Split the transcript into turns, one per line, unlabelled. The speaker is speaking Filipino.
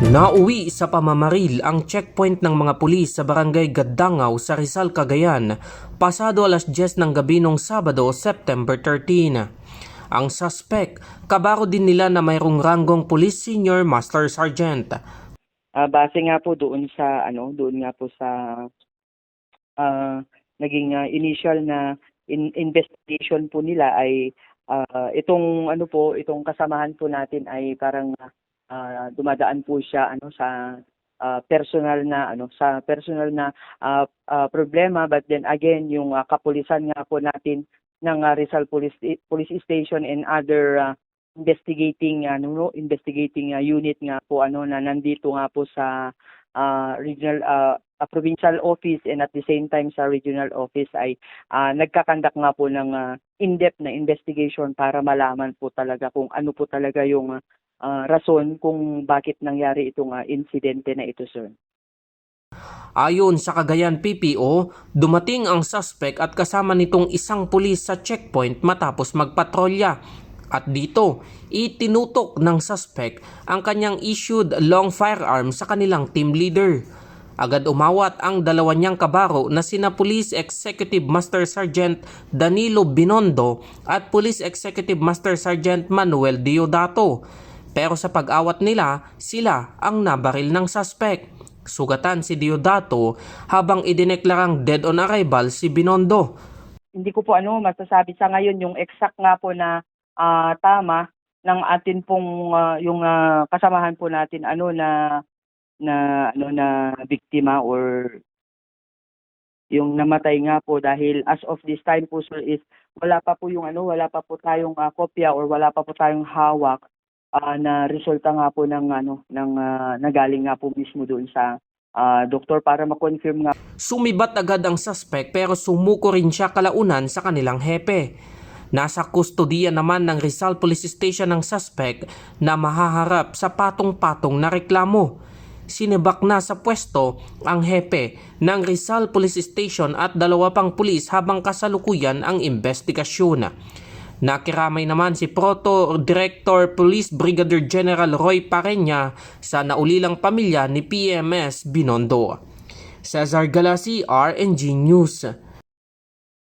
Nauwi sa pamamaril ang checkpoint ng mga pulis sa barangay Gaddangaw sa Rizal, Cagayan pasado alas 10 ng gabi nung Sabado, September 13. Ang suspect, kabaro din nila na mayroong ranggong Police Senior Master Sergeant.
Ah, base nga po doon sa ano, doon nga po sa ah, naging ah, initial na in- investigation po nila ay ah, itong ano po, itong kasamahan po natin ay parang ah, dumadaan po siya ano sa ah, personal na ano sa personal na ah, ah, problema. But then again yung ah, kapulisan nga po natin ng ah, Rizal Police Police Station and other ah, investigating ano no, investigating uh, unit nga po ano na nandito nga po sa ah, regional ah, ah, provincial office and at the same time sa regional office ay ah, nagkakandak nga po ng ah, in-depth na investigation para malaman po talaga kung ano po talaga yung ah, ah, rason kung bakit nangyari itong ah, insidente na ito sir.
Ayon sa Cagayan PPO, dumating ang suspect at kasama nitong isang pulis sa checkpoint matapos magpatrolya. At dito, itinutok ng suspect ang kanyang issued long firearm sa kanilang team leader. Agad umawat ang dalawa niyang kabaro na sina Police Executive Master Sergeant Danilo Binondo at Police Executive Master Sergeant Manuel Diodato. Pero sa pag-awat nila, sila ang nabaril ng suspect. Sugatan si Diodato habang idineklarang dead on arrival si Binondo.
Hindi ko po ano masasabi sa ngayon yung exact nga po na ah, tama ng atin pong ah, yung ah, kasamahan po natin ano na na ano na biktima or yung namatay nga po dahil as of this time po sir is wala pa po yung ano wala pa po tayong ah, kopya or wala pa po tayong hawak ah, na resulta nga po ng ano ng ah, nagaling nga po mismo doon sa ah, doktor para ma-confirm nga
Sumibat agad ang suspect pero sumuko rin siya kalaunan sa kanilang hepe. Nasa kustodiya naman ng Rizal Police Station ng suspect na mahaharap sa patong-patong na reklamo. Sinibak na sa pwesto ang hepe ng Rizal Police Station at dalawa pang pulis habang kasalukuyan ang investigasyon. Nakiramay naman si Proto Director Police Brigadier General Roy Pareña sa naulilang pamilya ni PMS Binondo. Cesar Galasi, RNG News.